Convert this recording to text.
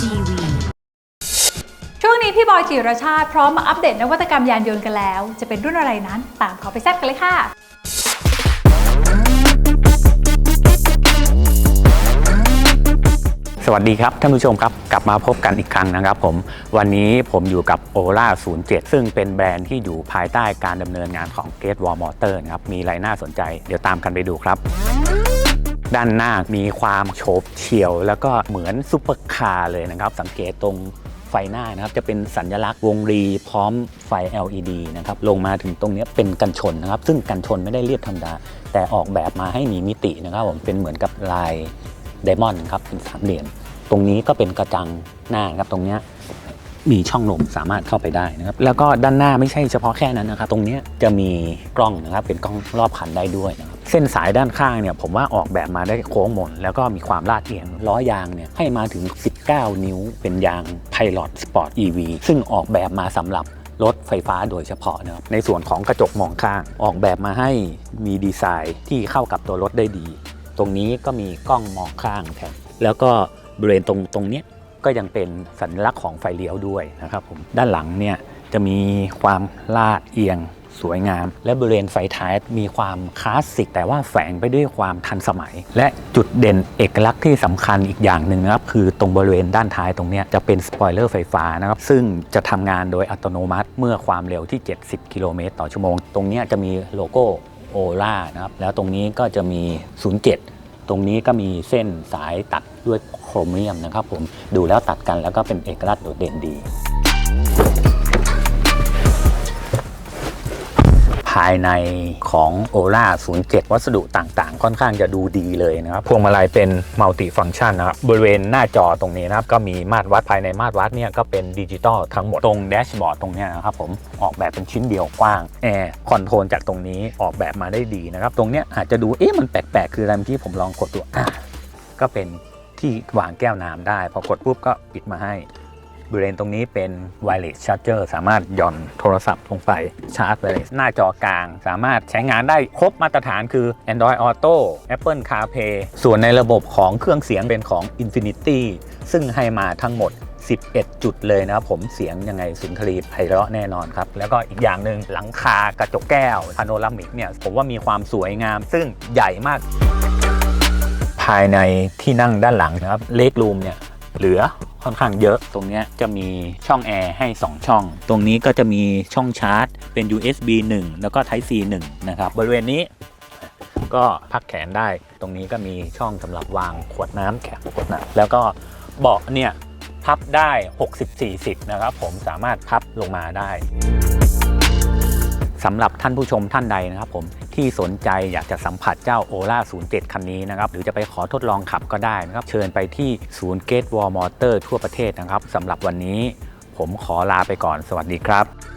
TV ช่วงนี้พี่บอยจิรชาติ พร้อมมาอัปเดตนวัตกรรมยานยนต์กันแล้ว จะเป็นรุ่นอะไรนั้น ตามเขาไปแซ่บกันเลยค่ะสวัสดีครับท่านผู้ชมครับกลับมาพบกันอีกครั้งนะครับผมวันนี้ผมอยู่กับ o l a 07 ซึ่งเป็นแบรนด์ที่อยู่ภายใต้การดำเนินงานของ Gate Wall Motor นะครับมีอะไรน่าสนใจ เดี๋ยวตามกันไปดูครับ ด้านหน้ามีความโฉบเฉี่ยว แล้วก็เหมือนซุปเปอร์คาร์เลยนะครับ สังเกตตรงไฟหน้านะครับ จะเป็นสัญลักษณ์วงรีพร้อมไฟ LED นะครับ ลงมาถึงตรงนี้เป็นกันชนนะครับ ซึ่งกันชนไม่ได้เรียบธรรมดา แต่ออกแบบมาให้มีมิตินะครับผมเป็นเหมือนกับลายไดมอนด์ครับเป็นสามเหลี่ยมตรงนี้ก็เป็นกระจังหน้าครับตรงเนี้ย มีช่องลมสามารถเข้าไปได้นะครับ แล้วก็ด้านหน้าไม่ใช่เฉพาะแค่นั้นนะครับ ตรงนี้จะมีกล้องนะครับ เป็นกล้องรอบคันได้ด้วยนะครับ เส้นสายด้านข้างเนี่ยผมว่าออกแบบมาได้โค้งมน แล้วก็มีความลาดเอียง ล้อยางเนี่ยให้มาถึง 19 นิ้ว เป็นยาง Pilot Sport EV ซึ่งออกแบบมาสำหรับรถไฟฟ้าโดยเฉพาะนะครับ ในส่วนของกระจกมองข้าง ออกแบบมาให้มีดีไซน์ที่เข้ากับตัวรถได้ดี ตรงนี้ก็มีกล้องมองข้างแทนแล้วก็บริเวณตรงตรงเนี้ย ก็ยังเป็นสัญลักษณ์ของไฟเลี้ยวด้วยนะครับผมด้านหลังเนี่ยจะมีความลาดเอียงสวยงาม และบริเวณไฟท้ายมีความคลาสสิก แต่ว่าแฝงไปด้วยความทันสมัย และจุดเด่นเอกลักษณ์ที่สำคัญอีกอย่างหนึ่งนะครับ คือตรงบริเวณด้านท้ายตรงนี้จะเป็นสปอยเลอร์ไฟฟ้านะครับ ซึ่งจะทำงานโดยอัตโนมัติเมื่อความเร็วที่ 70 กิโลเมตรต่อชั่วโมง ตรงนี้จะมีโลโก้โอล่านะครับแล้วตรงนี้ก็จะมี 07 ตรงนี้ก็มีเส้นสายตัดด้วยโครเมียมนะครับผมดูแล้วตัดกันแล้วก็เป็นเอกลักษณ์โดดเด่นดีายในของ o l a 07 วัสดุต่างๆ ค่อนข้างจะดูดีเลยนะครับ พวงมาลัยเป็นมัลติฟัง c t ชันนะครับ บริเวณหน้าจอตรงนี้นะครับ ก็มีมาตรวัดภายในมาตรวัดเนี่ยก็เป็นดิจิตอลทั้งหมด ตรงแดชบอร์ดตรงนี้นะครับผมออกแบบเป็นชิ้นเดียวกว้างแอร์คอนโทรลจากตรงนี้ออกแบบมาได้ดีนะครับ ตรงเนี้ยอาจจะดูเอ๊ะมันแปลกๆ คืออะไรเมื่อกี้ผมลองกดตัวก็เป็นที่วางแก้วน้ำได้ พอกดปุ๊บก็ปิดมาให้ บริเวณตรงนี้เป็น wireless charger สามารถหย่อนโทรศัพท์ลงไปชาร์จเลยหน้าจอกลาง สามารถใช้งานได้ครบมาตรฐานคือ Android Auto Apple CarPlay ส่วนในระบบของเครื่องเสียงเป็นของ Infinity ซึ่งให้มาทั้งหมด 11 จุดเลยนะครับผมเสียงยังไงสุนทรีไพเราะแน่นอนครับ แล้วก็อีกอย่างหนึ่งหลังคากระจกแก้วพาโนรามิกเนี่ยผมว่ามีความสวยงาม ซึ่งใหญ่มาก ภายในที่นั่งด้านหลังนะครับเลกรูมเนี่ย เหลือค่อนข้างเยอะตรงนี้จะมีช่องแอร์ให้ 2 ช่อง ตรงนี้ก็จะมีช่องชาร์จ เป็น USB 1 แล้วก็ Type C 1นะครับ บริเวณนี้ก็พักแขนได้ ตรงนี้ก็มีช่องสำหรับวางขวดน้ำแข็งขวดน้ำแล้วก็เบาะเนี่ยพับได้ 60-40 นะครับ ผมสามารถพับลงมาได้ สำหรับท่านผู้ชมท่านใดนะครับผมที่สนใจอยากจะสัมผัสเจ้าโอล่า07 คันนี้นะครับหรือจะไปขอทดลองขับก็ได้นะครับ เชิญไปที่ศูนย์เกตวอลมอเตอร์ทั่วประเทศนะครับสำหรับวันนี้ ผมขอลาไปก่อนสวัสดีครับ